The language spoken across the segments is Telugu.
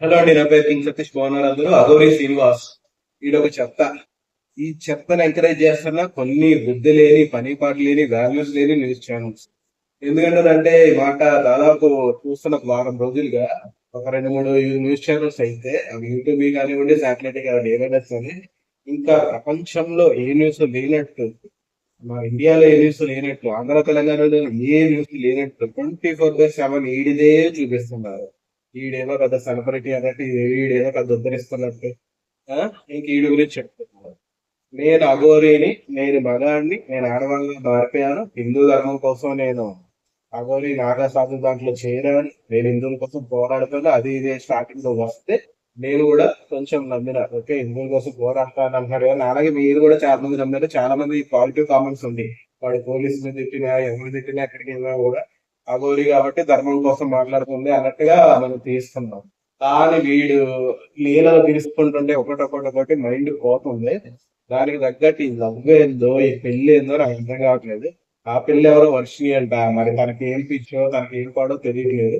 హలో అండి నా పేరు కింగ్ సతీష్ భవనాలు అందరూ. అగౌరి శ్రీనివాస్. ఈడొక చెత్త. ఈ చెత్తను ఎంకరేజ్ చేస్తున్న కొన్ని బుద్ధి లేని పని పాట లేని వాల్యూస్ లేని న్యూస్ ఛానల్స్. ఎందుకంటే ఈ మాట దాదాపు చూస్తున్న వారం రోజులుగా ఒక రెండు మూడు న్యూస్ ఛానల్స్ అయితే అవి యూట్యూబ్ కానివ్వండి శాటిలైట్ కానివ్వండి ఏమైనా సరే ఇంకా ప్రపంచంలో ఏ న్యూస్ లేనట్టు మా ఇండియాలో ఏ న్యూస్ లేనట్టు ఆంధ్ర తెలంగాణలో ఏ న్యూస్ లేనట్టు ట్వంటీ ఫోర్ బై సెవెన్ ఈడిదే చూపిస్తున్నారు. ఈడేదో పెద్ద సెలబ్రిటీ అన్నట్టు ఈడేదో పెద్ద ఉద్ధరిస్తున్నట్టు. ఇంక ఈడు గురించి చెప్తున్నారు నేను అఘోరిని నేను మగాడిని నేను ఆడవాళ్ళని మారిపోయాను. హిందూ ధర్మం కోసం నేను అఘోరి నాగా సాధు దాంట్లో చేరాను. నేను హిందువుల కోసం పోరాడుతాను అది ఇది స్టార్టింగ్లో వస్తే నేను కూడా కొంచెం నమ్మిన. ఓకే హిందువుల కోసం పోరాడతాను అంటున్నాడు కానీ అలాగే మీరు కూడా చాలా మంది నమ్మారు. చాలా మంది పాజిటివ్ కామెంట్స్ ఉంది వాడు పోలీసులు తిట్టినా ఎవరు తిట్టినా ఎక్కడికి వెళ్ళినా కూడా అఘోరి కాబట్టి ధర్మం కోసం మాట్లాడుతుంది అన్నట్టుగా మనం తీస్తున్నాం. కానీ వీడు లీలలు తీసుకుంటుంటే ఒకటొకటి ఒకటి మైండ్ పోతుంది. దానికి తగ్గట్టు ఈ లవ్ ఏందో ఈ పెళ్ళి ఏందో నాకు అర్థం కావట్లేదు. ఆ పెళ్ళి ఎవరో వర్షి అంట. మరి తనకి ఏం పిచ్చో తనకి ఏం పాడో తెలియట్లేదు.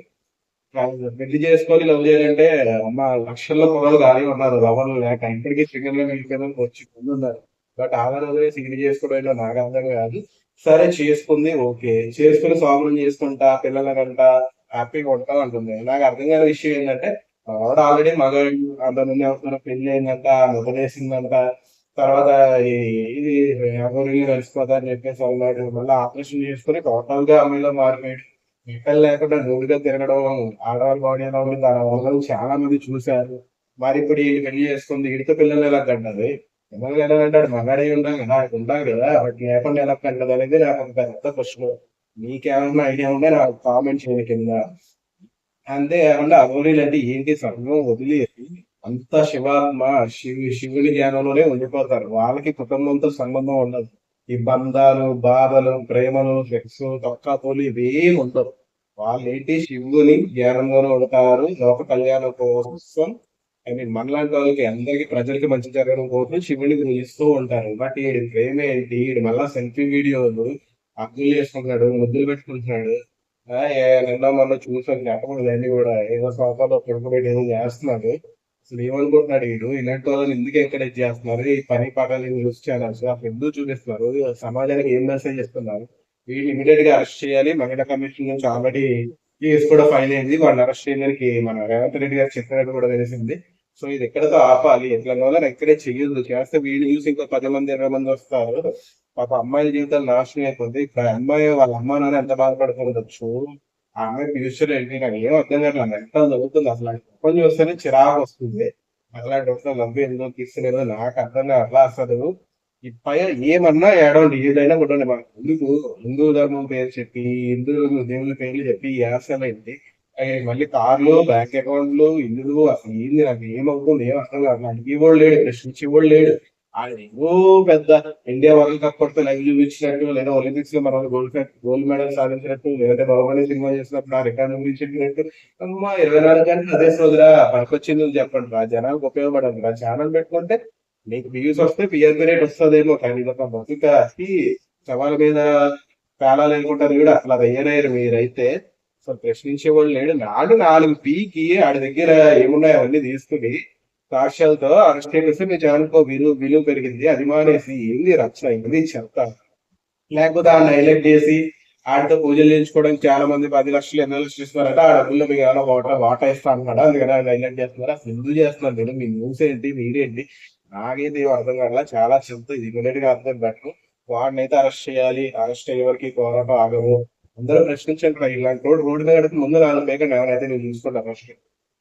పెళ్ళి చేసుకొని లవ్ చేయాలంటే అమ్మ లక్షల్లో పొగలు కానీ ఉన్నారు. లవర్లు లేక ఇప్పటికీ చికెన్లో వెళ్ళిపోయిన వచ్చి ముందు ఉన్నారు బట్ ఆధార వదిలేసి ఇది చేసుకోవడం నాకు అర్థం కాదు. సరే చేసుకుంది ఓకే. చేసుకుని స్వాములు చేసుకుంటా పిల్లలకంట హ్యాపీగా ఉంటాం అంటుంది. నాకు అర్థం కాని విషయం ఏంటంటే ఆవిడ ఆల్రెడీ మగాడు అందరి అవుతున్న పెళ్ళి అయిందంట వదిలేసిందంట. తర్వాత ఇది ఎవరిని కలిసిపోతా అని చెప్పేసి అన్నాడు. మళ్ళీ ఆపరేషన్ చేసుకుని టోటల్గా అమ్మాయిలో మారిపోయాడు. ఎక్కడ లేకుండా నూరుగా తిరగడం ఆడవాళ్ళ బాడీ ఎలా ఉంది దాని వల్ల చాలా మంది చూశారు. మరి ఇప్పుడు ఈ పెళ్ళి చేసుకుంది ఇడితో పిల్లలు ఎలా కంటది పిల్లలు ఎలా మగాడే ఉండాలి నాకు ఉండాలి కదా బట్ లేకుండా ఎలా కంటది అనేది నాకు ఒక పెద్ద ప్రశ్న మీకేమన్నా ఐడియా ఉంటే నాకు కామెంట్ చేయండి కింద అంతే కాకుండా అఘోరీలు అంటే ఏంటి సర్వం వదిలేసి అంత శివాత్మ శివు శివుని ధ్యానంలోనే ఉండిపోతారు వాళ్ళకి కుటుంబంతో సంబంధం ఉండదు ఈ బంధాలు బాధలు ప్రేమలు సెక్స్ తొక్కతోలు ఇవేం ఉండవు వాళ్ళు ఏంటి శివుని ధ్యానంలోనే ఉంటారు లోక కళ్యాణం కోసం ఐ మీన్ మనలాంటి వాళ్ళకి అందరికి ప్రజలకి మంచి జరగడం కోసం శివుని పూజిస్తూ ఉంటారు. బట్ ఈ ప్రేమ ఏంటి? ఈడు మళ్ళా సెల్ఫీ వీడియోలు అగ్గులు చేసుకుంటున్నాడు ముద్దులు పెట్టుకుంటున్నాడు. నిన్న మొన్న చూసాను చెప్పకూడదు అన్ని కూడా. ఏదో సంవత్సరాలు పడుకోబెట్టి ఏదో చేస్తున్నాడు. అసలు ఏమనుకుంటున్నాడు వీడు ఇలాంటి వాళ్ళని ఎందుకు ఎంకరేజ్ చేస్తున్నారు? ఈ పని పాటలు న్యూస్ ఛానల్స్ అసలు ఎందుకు చూపిస్తున్నారు. సమాజానికి ఏం మెసేజ్ ఇస్తున్నారు? వీళ్ళు ఇమీడియట్గా అరెస్ట్ చేయాలి. మహిళా కమిషన్ నుంచి ఆల్రెడీ కేసు కూడా ఫైల్ అయింది. వాళ్ళని అరెస్ట్ చేయడానికి మన రేవంత్ రెడ్డి గారు చెప్పినట్టు కూడా తెలిసింది. సో ఇది ఎక్కడతో ఆపాలి? ఎట్లా ఎక్కడే చెయ్యదు చేస్తే వీళ్ళు చూసి ఇంకో పది మంది ఇరవై మంది వస్తారు. పాప అమ్మాయిల జీవితాలు నాశనం అయిపోతుంది ఇక్కడ అమ్మాయి వాళ్ళ అమ్మ నాన్న ఎంత బాధపడుతుండొచ్చు? ఆ అమ్మాయి ఫ్యూచర్ ఏంటి? నాకు ఏం అర్థం కావట్లేదు. ఎంత జరుగుతుంది అసలు కొంచెం వస్తేనే చిరాకు వస్తుంది. అలాంటి వస్తే లవ్ ఎందుకు తీసుకునేదో నాకు అర్థం కావట్లా అసలు. ఈ పై ఏమన్నా ఏడండి ఏదైనా కొట్టండి మాకు ఎందుకు హిందూ ధర్మం పేరు చెప్పి హిందూ దేవుని పేర్లు చెప్పి ఈ ఆశలు ఏంటి? మళ్ళీ కార్లు బ్యాంక్ అకౌంట్లు ఇల్లు అసలు ఏంది నాకు? ఏమవుతుంది ఏం అర్థం కాదు. నాకు ఇవ్వడు లేడు ప్రశ్నించేవాడు లేడు. ఆయన ఏదో పెద్ద ఇండియా వరల్డ్ కప్ కొడితే లైవ్ చూపించినట్టు లేదా ఒలింపిక్స్లో మన గోల్డ్ గోల్డ్ మెడల్ సాధించినట్టు లేదంటే బాహుబలి సినిమా చేసినప్పుడు ఆ రికార్డు చెప్పినట్టు. అమ్మా ఇరవై నాలుగు గంటలు అదే సోదరా. పనికొచ్చింది చెప్పండి రా. జనాలకు ఉపయోగపడదు రా. ఛానల్ పెట్టుకుంటే నీకు వ్యూస్ వస్తే పిఆర్పీ రేట్ వస్తుందేమో. కానీ ఇదొక బతుకకి మీద పేలాలు అనుకుంటారు కూడా అసలు అది అయ్యలేరు మీరైతే అసలు ప్రశ్నించేవాళ్ళు లేడు. నాడు నాలుగు పీకి ఆడి దగ్గర ఏమున్నాయో అవన్నీ తీసుకుని సాక్ష్యాలతో అరెస్ట్ చేస్తే మీ ఛానల్కో విలువ విలువ పెరిగింది. అది మానేసి ఏంది రక్షణ? ఏంది చెప్తా లేకపోతే ఆ హైలైట్ చేసి ఆడితో పూజలు చేయించుకోవడానికి చాలా మంది పది లక్షలు ఎన్ని లక్షలు ఇస్తున్నారట. ఆ డబ్బుల్లో మీకు ఏమైనా వాటర్ వాటా ఇస్తా అన్నాడు? అందుకని ఆయన హైలైట్ చేస్తున్నారు. అసలు ఎందుకు చేస్తున్నారు మీరు? మీ న్యూస్ ఏంటి? మీరేంటి? నాకేది అర్థం కావట్లా? చాలా చెప్తూ ఇది ఇమీడియట్గా అర్థం పెట్టను వాడినైతే అరెస్ట్ చేయాలి. అరెస్ట్ అయ్యే వరకు పోరాటం ఆగము అందరూ ప్రశ్నించారు రా. ఇలాంటి రోడ్ రోడ్డు మీద కడితే ముందు నాలుగు పేకండి ఎవరైతే నేను చూసుకుంటాను ఫస్ట్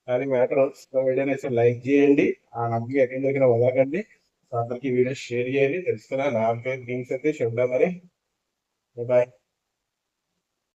అది మ్యాటర్ వీడియో అయితే లైక్ చేయండి. ఆ నమ్మకం ఎక్కడ దొరికిన వదలకండి. అందరికి వీడియో షేర్ చేయండి. తెలుసుకున్నా నా పేరు థింగ్స్ అయితే చెప్దామని మరి. బాయ్